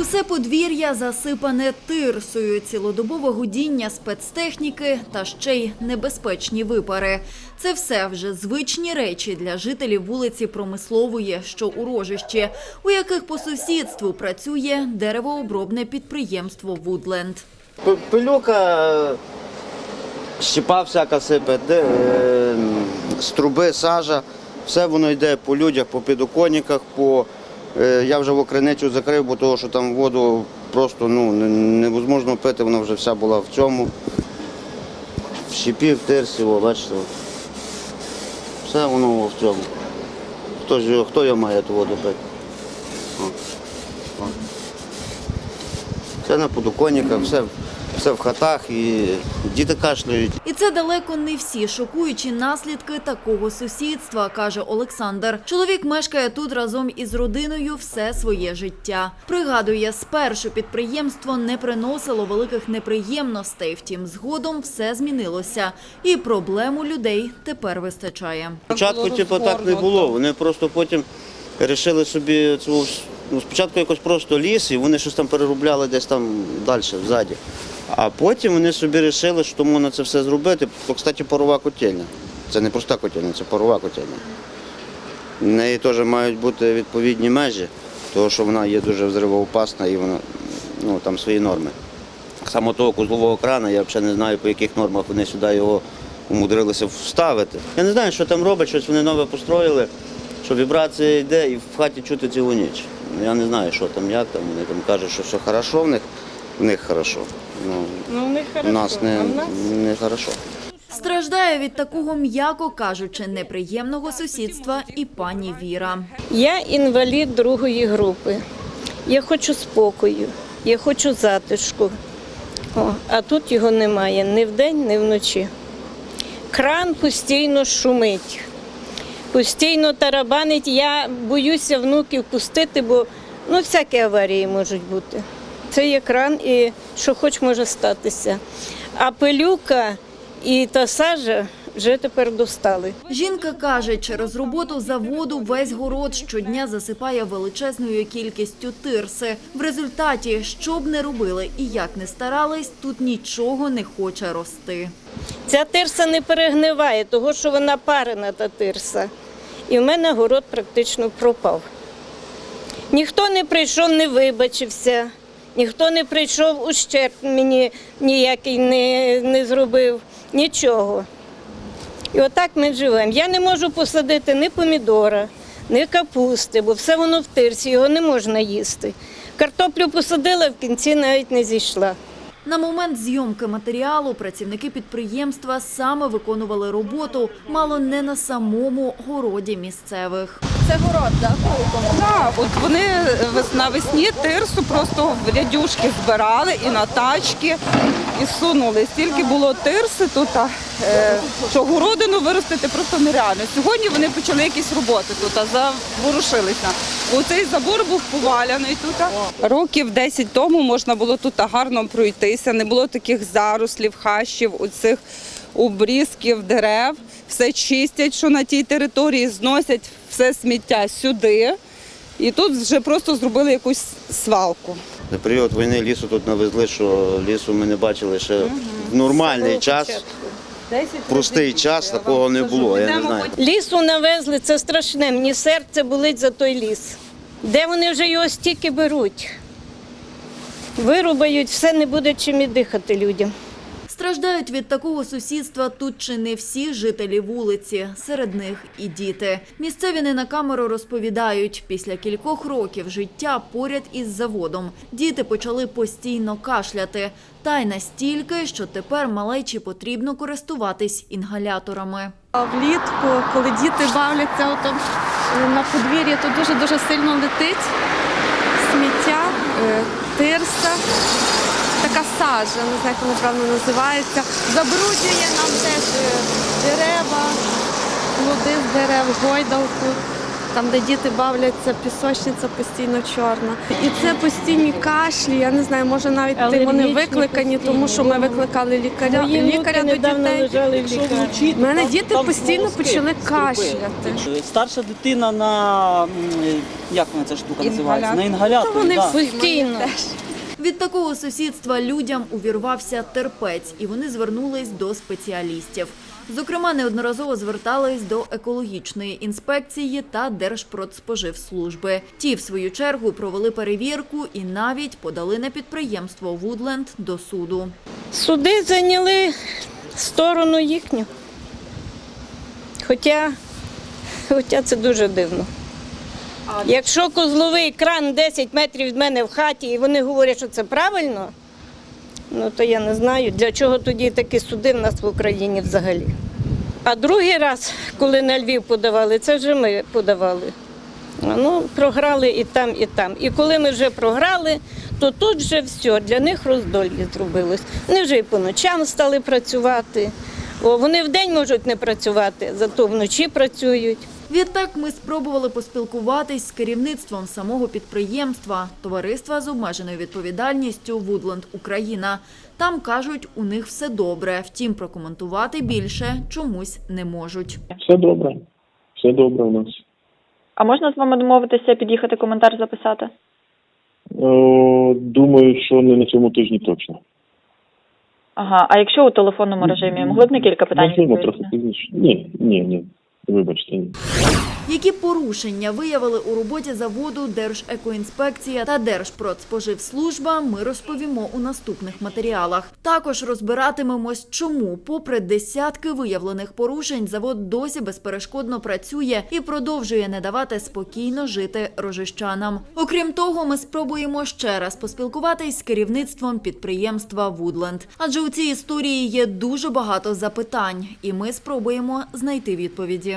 Усе подвір'я засипане тирсою, цілодобове гудіння спецтехніки та ще й небезпечні випари. Це все вже звичні речі для жителів вулиці Промислової, що у Рожищі, у яких по сусідству працює деревообробне підприємство Вудленд. Пилюка, е, щепа всяка сипе, де, е, з труби, сажа, все воно йде по людях, по підоконниках, по... е, Я вже в окриничу закрив, бо того, що там воду просто ну, невозможно пити, вона вже вся була в цьому. В щепі, бачите. Все воно в цьому. Хто, ж, хто його має ту воду пити? О. Все на подоконниках, все, все в хатах і діти кашляють. І це далеко не всі шокуючі наслідки такого сусідства, каже Олександр. Чоловік мешкає тут разом із родиною все своє життя. Пригадує, спершу підприємство не приносило великих неприємностей, втім, згодом все змінилося. І проблем у людей тепер вистачає. Спочатку типу, так не було. Вони просто потім вирішили собі цю. Ну, спочатку якось просто ліс, і вони щось там переробляли десь там далі, ззаді. А потім вони собі вирішили, що можна це все зробити. То, кстати, парова котельня. Це не проста котельня, це парова котельня. В неї теж мають бути відповідні межі, тому що вона є дуже взривоопасна і вона ну, там свої норми. Само того кузлового крана, я взагалі не знаю, по яких нормах вони сюди його умудрилися вставити. Я не знаю, що там роблять, щось вони нове построїли, що вібрація йде і в хаті чути цілу ніч. Я не знаю, що там, як там. Вони там кажуть, що все хорошо в них, в них хорошо. Ну, Ну, у них у нас не, а в нас не хорошо. Страждає від такого, м'яко кажучи, неприємного сусідства і пані Віра. Я інвалід другої групи. Я хочу спокою, я хочу затишку. О, а тут його немає ні вдень, ні вночі. Кран постійно шумить, постійно тарабанить. Я боюся внуків пустити, бо ну, всякі аварії можуть бути. Це є кран і що хоч може статися. А пилюка і та сажа вже тепер достали. Жінка каже, через роботу заводу весь город щодня засипає величезною кількістю тирси. В результаті, що б не робили і як не старались, тут нічого не хоче рости. Ця тирса не перегниває, того що вона парена та тирса. І в мене город практично пропав. Ніхто не прийшов, не вибачився, ніхто не прийшов, ущерб мені ніякий не, не зробив, нічого. І отак ми живемо. Я не можу посадити ні помідора, ні капусти, бо все воно в тирсі, його не можна їсти. Картоплю посадила, в кінці навіть не зійшла. На момент зйомки матеріалу працівники підприємства саме виконували роботу, мало не на самому городі місцевих. Це город Так, от вони вес- навесні тирсу просто в рядюшки збирали і на тачки, і сунули. Стільки було тирси тут, а, що городину виростити просто нереально. Сьогодні вони почали якісь роботи тут, а заворушилися. Бо цей забор був поваляний тут. Років 10 тому можна було тут гарно пройтися, не було таких зарослів, хащів, оцих обрізків дерев. Все чистять, що на тій території, зносять все сміття сюди. І тут вже просто зробили якусь свалку. На період війни лісу тут навезли, що лісу ми не бачили ще в нормальний час. Простий час такого не було. Я не знаю. Лісу навезли, це страшне. Мені серце болить за той ліс. Де вони вже його стільки беруть? Вирубають, все не буде чим і дихати людям. Страждають від такого сусідства тут чи не всі жителі вулиці, серед них і діти. Місцеві не на камеру розповідають, після кількох років життя поряд із заводом діти почали постійно кашляти. Та й настільки, що тепер малечі потрібно користуватись інгаляторами. Влітку, коли діти бавляться отам е, на подвір'ї, то дуже-дуже сильно летить сміття, е, тирса, така сажа, не знаю, як вона правильно називається. Забруднює нам теж е, дерева, плоди з дерев, гойдалку. Там, де діти бавляться, пісочниця постійно чорна. І це постійні кашлі. Я не знаю, може навіть тим вони викликані, тому що ми викликали лікаря. Мої Лікаря до дітей. У мене діти постійно почали кашляти. Старша дитина на як вона ця штука називається? На інгаляторі. Вони да. Постійно. Від такого сусідства людям увірвався терпець, і вони звернулись до спеціалістів. Зокрема, неодноразово звертались до екологічної інспекції та Держпродспоживслужби. Ті, в свою чергу, провели перевірку і навіть подали на підприємство Вудленд до суду. Суди зайняли сторону їхню. Хоча, хоча це дуже дивно. Якщо козловий кран 10 метрів від мене в хаті, і вони говорять, що це правильно, ну то я не знаю, для чого тоді такі суди в нас в Україні взагалі. А другий раз, коли на Львів подавали, це вже ми подавали. Ну, програли і там, і там. І коли ми вже програли, то тут вже все, для них роздолі зробилось. Вони вже і по ночам стали працювати. О, вони вдень можуть не працювати, зато вночі працюють. Відтак ми спробували поспілкуватись з керівництвом самого підприємства товариства з обмеженою відповідальністю Вудленд Україна. Там кажуть, у них все добре. Втім, прокоментувати більше чомусь не можуть. Все добре. Все добре у нас. А можна з вами домовитися, під'їхати коментар записати? Е, думаю, що не на цьому тижні точно. Ага, а якщо у телефонному режимі могли б на кілька питань Можливо, відповісти? трохи пізніше. Ні, ні, ні. Вибачте. Які порушення виявили у роботі заводу Держекоінспекція та Держпродспоживслужба, ми розповімо у наступних матеріалах. Також розбиратимемось, чому, попри десятки виявлених порушень, завод досі безперешкодно працює і продовжує не давати спокійно жити рожищанам. Окрім того, ми спробуємо ще раз поспілкуватись з керівництвом підприємства Вудленд. Адже у цій історії є дуже багато запитань, і ми спробуємо знайти відповіді.